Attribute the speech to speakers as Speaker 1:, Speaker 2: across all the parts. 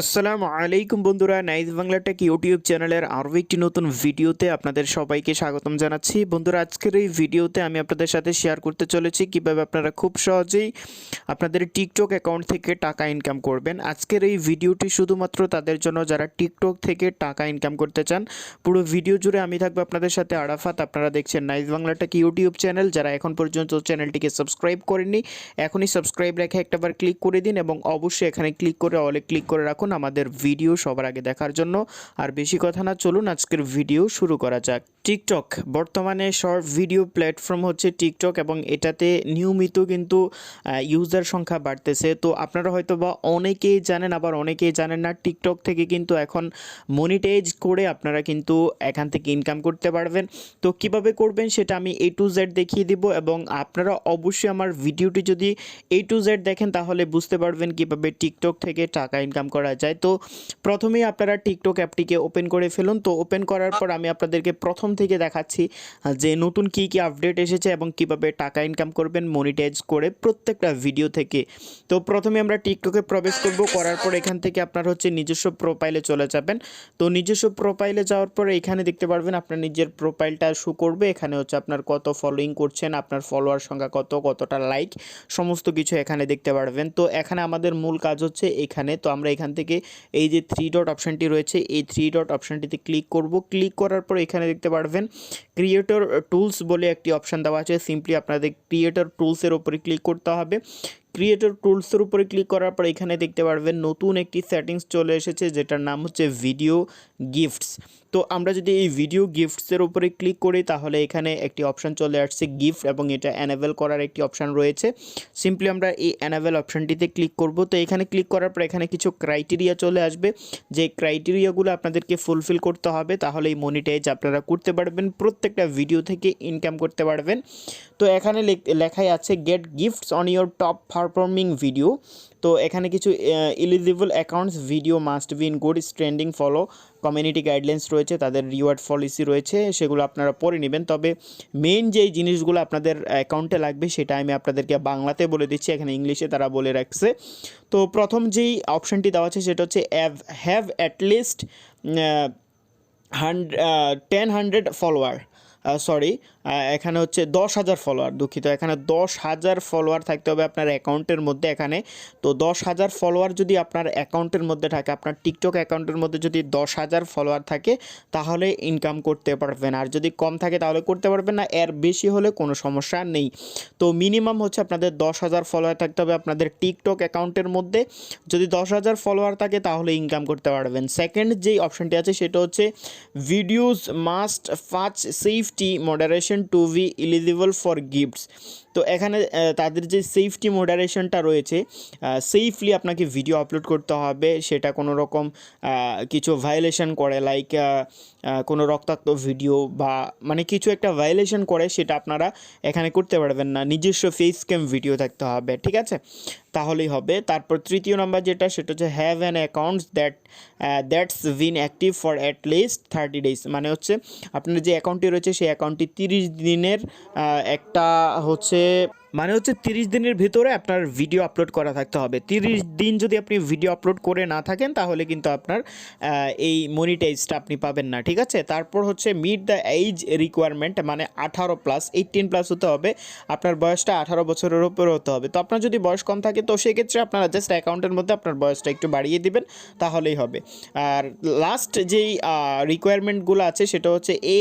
Speaker 1: আসসালামু আলাইকুম বন্ধুরা নাইজ বাংলা টেক ইউটিউব চ্যানেলের আরও একটি নতুন ভিডিওতে আপনাদের সবাইকে স্বাগতম জানাচ্ছি। বন্ধুরা, আজকের এই ভিডিওতে আমি আপনাদের সাথে শেয়ার করতে চলেছি কীভাবে আপনারা খুব সহজেই আপনাদের টিকটক অ্যাকাউন্ট থেকে টাকা ইনকাম করবেন। আজকের এই ভিডিওটি শুধুমাত্র তাদের জন্য, যারা টিকটক থেকে টাকা ইনকাম করতে চান, পুরো ভিডিও জুড়ে আমি থাকব আপনাদের সাথে আরাফাত। আপনারা দেখছেন nice Bangla tech YouTube channel. যারা এখন পর্যন্ত চ্যানেলটিকে সাবস্ক্রাইব করেননি, এখনই সাবস্ক্রাইব রেখে একটাবার ক্লিক করে দিন এবং অবশ্যই এখানে ক্লিক করে অলে ক্লিক করে রাখুন। আমাদের ভিডিও সবার আগে দেখার জন্য। আর বেশি কথা না, চলুন আজকের ভিডিও শুরু করা যাক। টিকটক, বর্তমানে শর্ট ভিডিও প্ল্যাটফর্ম হচ্ছে টিকটক এবং এটাতে নিয়মিত কিন্তু ইউজার সংখ্যা বাড়তেছে। তো আপনারা হয়তো বা অনেকেই জানেন, আবার অনেকেই জানেন না, টিকটক থেকে কিন্তু এখন মনিটাইজ করে আপনারা কিন্তু এখান থেকে ইনকাম করতে পারবেন। তো কীভাবে করবেন সেটা আমি এ টু জেড দেখিয়ে দিব এবং আপনারা অবশ্যই আমার ভিডিওটি যদি এ টু জেড দেখেন, তাহলে বুঝতে পারবেন কীভাবে টিকটক থেকে টাকা ইনকাম করা যায়। তো প্রথমেই আপনারা টিকটক অ্যাপটিকে ওপেন করে ফেলুন। তো ওপেন করার পর আমি আপনাদেরকে প্রথম থেকে দেখাচ্ছি যে নতুন কি কি আপডেট এসেছে এবং কীভাবে টাকা ইনকাম করবেন মনিটাইজ করে প্রত্যেকটা ভিডিও থেকে। তো প্রথমে আমরা টিকটকে প্রবেশ করব, করার পর এখান থেকে আপনার হচ্ছে নিজস্ব প্রোফাইলে চলে যাবেন। তো নিজস্ব প্রোফাইলে যাওয়ার পরে এখানে দেখতে পারবেন আপনার নিজের প্রোফাইলটা শো করবে। এখানে হচ্ছে আপনার কত ফলোয়িং করছেন, আপনার ফলোয়ার সংখ্যা কত, কতটা লাইক সমস্ত কিছু এখানে দেখতে পারবেন। তো এখানে আমাদের মূল কাজ হচ্ছে এখানে। তো আমরা এখান থেকে এই যে থ্রি ডট অপশানটি রয়েছে, এই থ্রি ডট অপশানটিতে ক্লিক করব। ক্লিক করার পর এখানে দেখতে পারবেন ক্রিয়েটর টুলস বলে একটি অপশান দেওয়া আছে। সিম্পলি আপনাদের ক্রিয়েটর টুলসের ওপরে ক্লিক করতে হবে। ক্রিয়েটর টুলসের উপরে ক্লিক করার পর এখানে দেখতে পারবেন নতুন একটি সেটিংস চলে এসেছে, যেটার নাম হচ্ছে ভিডিও গিফটস তো আমরা যদি এই ভিডিও গিফটসের উপরে ক্লিক করি, তাহলে এখানে একটি অপশান চলে আসছে গিফট এবং এটা অ্যানাবেল করার একটি অপশান রয়েছে। সিম্পলি আমরা এই অ্যানাবেল অপশানটিতে ক্লিক করব। তো এখানে ক্লিক করার পর এখানে কিছু ক্রাইটেরিয়া চলে আসবে। যে ক্রাইটেরিয়াগুলো আপনাদেরকে ফুলফিল করতে হবে তাহলে এই মনিটাইজ আপনারা করতে পারবেন, প্রত্যেকটা ভিডিও থেকে ইনকাম করতে পারবেন। তো এখানে লেখ- লেখাই আছে get gifts on your top performing video তো এখানে কিছু eligible accounts video must be in good standing follow community guidelines রয়েছে, তাদের রিওয়ার্ড পলিসি রয়েছে, সেগুলো আপনারা পড়ে নেবেন। তবে মেন যেই জিনিসগুলো আপনাদের অ্যাকাউন্টে লাগবে, সেটা আমি আপনাদেরকে বাংলাতে বলে দিচ্ছি, এখানে ইংলিশে তারা বলে রাখছে। তো প্রথম যেই অপশানটি দেওয়া আছে, সেটা হচ্ছে অ্যাভ হ্যাভ অ্যাটলিস্ট হান্ড টেন হান্ড্রেড ফলোয়ার সরি এখানে হচ্ছে দশ হাজার ফলোয়ার দুঃখিত। এখানে দশ হাজার ফলোয়ার থাকতে হবে আপনার অ্যাকাউন্টের মধ্যে এখানে। তো দশ হাজার ফলোয়ার যদি আপনার অ্যাকাউন্টের মধ্যে থাকে, আপনার টিকটক অ্যাকাউন্টের মধ্যে যদি দশ হাজার ফলোয়ার থাকে, তাহলে ইনকাম করতে পারবেন। আর যদি কম থাকে, তাহলে করতে পারবেন না, এর বেশি হলে কোনো সমস্যা নেই। তো মিনিমাম হচ্ছে আপনাদের দশ হাজার ফলোয়ার থাকতে হবে আপনাদের টিকটক অ্যাকাউন্টের মধ্যে। যদি দশ হাজার ফলোয়ার থাকে, তাহলে ইনকাম করতে পারবেন। সেকেন্ড যেই অপশানটি আছে, সেটা হচ্ছে videos must pass safety moderation to be eligible for gifts তো এখানে তাদের যে সেফটি মডারেশনটা রয়েছে সেফলি আপনাকে ভিডিও আপলোড করতে হবে। সেটা কোনো রকম কিছু ভায়োলেশন করে লাইক কোনো রক্তাক্ত ভিডিও বা মানে কিছু একটা ভায়োলেশন করে, সেটা আপনারা এখানে করতে পারবেন না। নিজস্ব ফেস ক্যাম ভিডিও থাকতে হবে, ঠিক আছে? তাহলেই হবে। তারপর তৃতীয় নাম্বার যেটা, সেটা হচ্ছে have an accounts that that's been active for at least thirty days মানে হচ্ছে, আপনার যে অ্যাকাউন্টটি রয়েছে, সেই অ্যাকাউন্টটি তিরিশ দিনের একটা হচ্ছে মানে হচ্ছে তিরিশ দিনের ভিতরে আপনার ভিডিও আপলোড করা থাকতে হবে। তিরিশ দিন যদি আপনি ভিডিও আপলোড করে না থাকেন, তাহলে কিন্তু আপনার এই মনিটাইজটা আপনি পাবেন না, ঠিক আছে? তারপর হচ্ছে মিট দ্য এইজ রিকোয়ারমেন্ট মানে আঠারো প্লাস এইটিন প্লাস হতে হবে। আপনার বয়সটা আঠারো বছরের উপরে হতে হবে। তো আপনার যদি বয়স কম থাকে, তো সেক্ষেত্রে আপনারা জাস্ট অ্যাকাউন্টের মধ্যে আপনার বয়সটা একটু বাড়িয়ে দিবেন, তাহলেই হবে। আর লাস্ট যেই রিকোয়ারমেন্টগুলো আছে, সেটা হচ্ছে a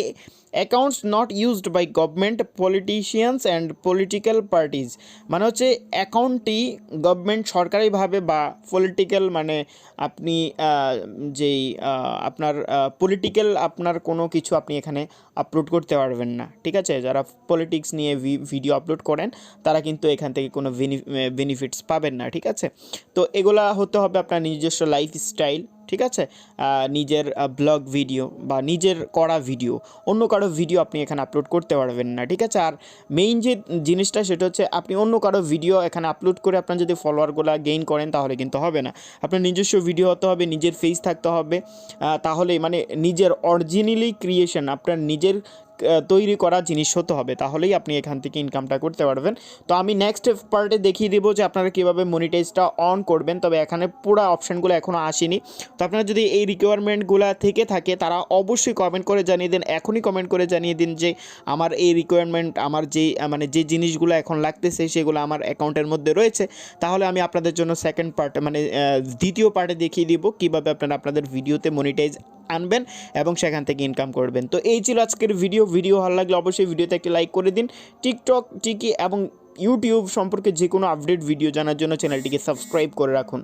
Speaker 1: accounts not used by government politicians and political parties মানে হচ্ছে অ্যাকাউন্টটি গভর্নমেন্ট সরকারিভাবে বা পলিটিক্যাল মানে আপনি যেই আপনার পলিটিক্যাল আপনার কোনো কিছু আপনি এখানে আপলোড করতে পারবেন না। ঠিক আছে? যারা পলিটিক্স নিয়ে ভিডিও আপলোড করেন, তারা কিন্তু এখান থেকে কোনো বেনিফিটস পাবেন না। ঠিক আছে? তো এগুলা হতে হবে আপনার নিজস্ব লাইফস্টাইল ঠিক আছে? নিজের ব্লগ ভিডিও বা নিজের করা ভিডিও অন্য কারও ভিডিও আপনি এখানে আপলোড করতে পারবেন না, ঠিক আছে? আর মেইন যে জিনিসটা সেটা হচ্ছে আপনি অন্য কারও ভিডিও এখানে আপলোড করে আপনার যদি ফলোয়ারগুলো গেইন করেন তাহলে কিন্তু হবে না। আপনার নিজস্ব ভিডিও হতে হবে, নিজের ফেস থাকতে হবে। তাহলে মানে নিজের অরিজিনালি ক্রিয়েশন আপনার নিজের তৈরি করা জিনিস হতে হবে, তাহলেই আপনি এখান থেকে ইনকামটা করতে পারবেন। তো আমি নেক্সট পার্টে দেখিয়ে দেবো যে আপনারা কীভাবে মনিটাইজটা অন করবেন, তবে এখানে পুরো অপশানগুলো এখনও আসেনি। তো আপনারা যদি এই রিকোয়ারমেন্টগুলো থেকে থাকে, তারা অবশ্যই কমেন্ট করে জানিয়ে দিন, এখনই কমেন্ট করে জানিয়ে দিন যে আমার এই রিকোয়ারমেন্ট আমার যে মানে যে জিনিসগুলো এখন লাগতেছে, সেগুলো আমার অ্যাকাউন্টের মধ্যে রয়েছে। তাহলে আমি আপনাদের জন্য সেকেন্ড পার্টে মানে দ্বিতীয় পার্টে দেখিয়ে দিব কীভাবে আপনারা আপনাদের ভিডিওতে মনিটাইজ আনবেন এবং সেখান থেকে ইনকাম করবেন। তো এই ছিল আজকের ভিডিও ভিডিও ভালো লাগলে অবশ্যই ভিডিওতে একটি লাইক করে দিন। টিকটক টিকি এবং ইউটিউব সম্পর্কে যে কোনো আপডেট ভিডিও জানার জন্য চ্যানেলটিকে সাবস্ক্রাইব করে রাখুন।